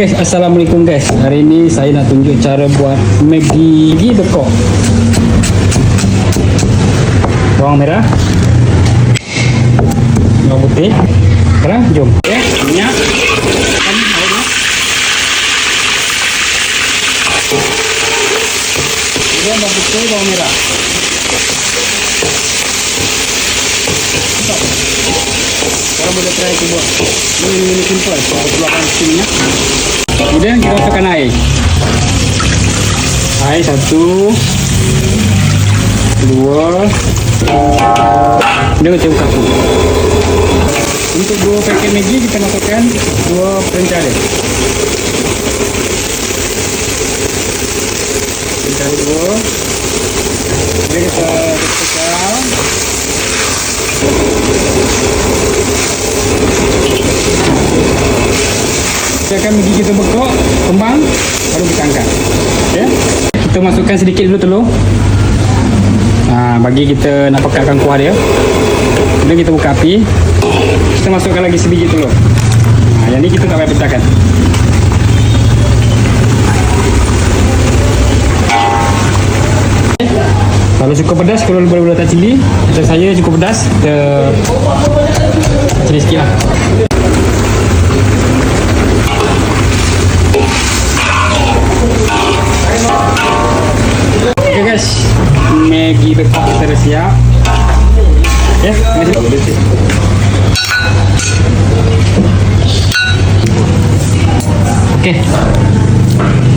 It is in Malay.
guys, Assalamualaikum guys. Hari ni saya nak tunjuk cara buat Maggi Maggi bekok. Bawang merah. Bawang putih. Sekarang jom. Okay, Minyak. Bawang putih, bawang merah boleh try tu buat Ini ini simple Kalau keluarkan steamnya Kemudian kita masukkan air. Air satu Dua. Kemudian kita buka tu. Untuk dua paket Maggi kita masukkan Dua pencari Pencari dua. Kemudian kita tekan Kita akan Maggi kita bekok Kembang Baru kita angkat. Okay? Kita masukkan sedikit dulu telur. Ha, Bagi kita nak pekatkan kuah dia. Kemudian kita buka api. Kita masukkan lagi sebiji telur. Ha, Yang ni kita tak payah pecahkan Kalau cukup pedas, kalau boleh letak cili Macam saya cukup pedas Kita cili sikit lah Maggi bekak kita dah siap. Ya. Okay. Okay.